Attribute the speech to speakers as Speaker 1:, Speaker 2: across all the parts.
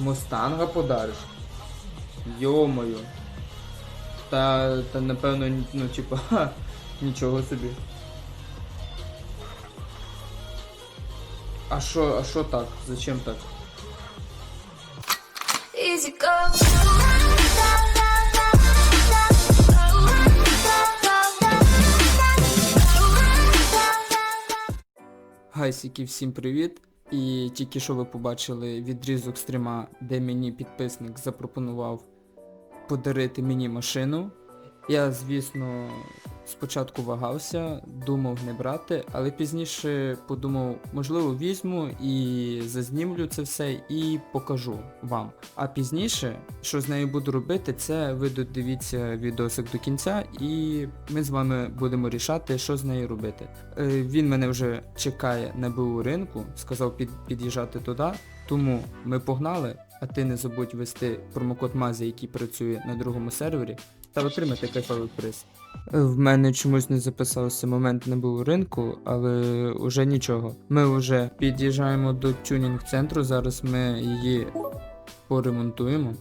Speaker 1: Мустанга подариш? Йомою. Та, та напевно, ну типа, ха, нічого собі. А що, а що так? Зачем так?
Speaker 2: Easy go.
Speaker 1: Гайсики, всім привіт! І тільки що ви побачили відрізок стріма, де мені підписник запропонував подарити мені машину. Я, звісно, спочатку вагався, думав не брати, але пізніше подумав, можливо, візьму і зазнімлю це все і покажу вам. А пізніше, що з нею буду робити, це ви додивіться відосик до кінця, і ми з вами будемо рішати, що з нею робити. Е, Він мене вже чекає на БУ ринку, сказав під, під'їжджати туди, тому ми погнали, а ти не забудь ввести промокод Мазі, який працює на другому сервері, та отримати кайфовий приз. В мене чомусь не записався момент не був у ринку, але уже нічого. Ми вже під'їжджаємо до тюнінг центру, зараз ми її поремонтуємо.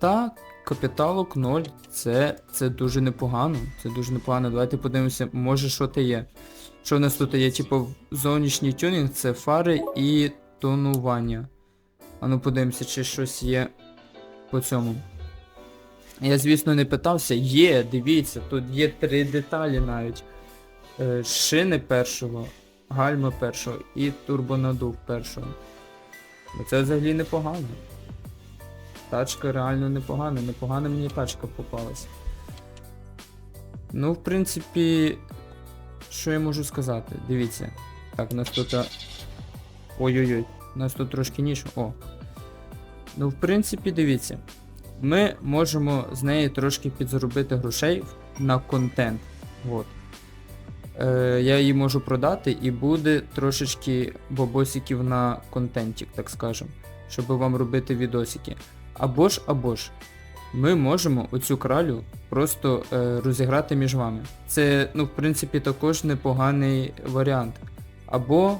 Speaker 1: Та капіталок 0. Це, це дуже непогано. Це дуже непогано. Давайте подивимося, може що то є. Що в нас тут є? Типу зовнішній тюнінг, це фари і тонування. А ну подивимося, чи щось є по цьому. Я, звісно, не питався. Є, дивіться, тут є три деталі навіть. Е, шини першого, гальма першого і турбонадув першого. Це взагалі непогано. Тачка реально непогана, непогана мені тачка попалась. Ну, в принципі, що я можу сказати? Дивіться. Так, у нас тут. Ой-ой-ой, у нас тут трошки ніж. О. Ну, в принципі, дивіться. Ми можемо з неї трошки підзаробити грошей на контент. От. Е, я її можу продати і буде трошечки бабосиків на контенті, так скажем, щоб вам робити відосики. Або ж, або ж, ми можемо оцю кралю просто е, розіграти між вами. Це, ну, в принципі, також непоганий варіант. Або,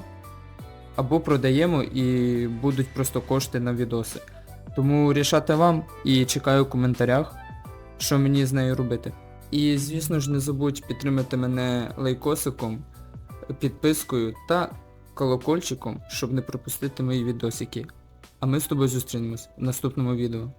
Speaker 1: або продаємо і будуть просто кошти на відоси. Тому рішати вам і чекаю в коментарях, що мені з нею робити. І звісно ж не забудь підтримати мене лайкосиком, підпискою та колокольчиком, щоб не пропустити мої відосики. А ми з тобою зустрінемось в наступному відео.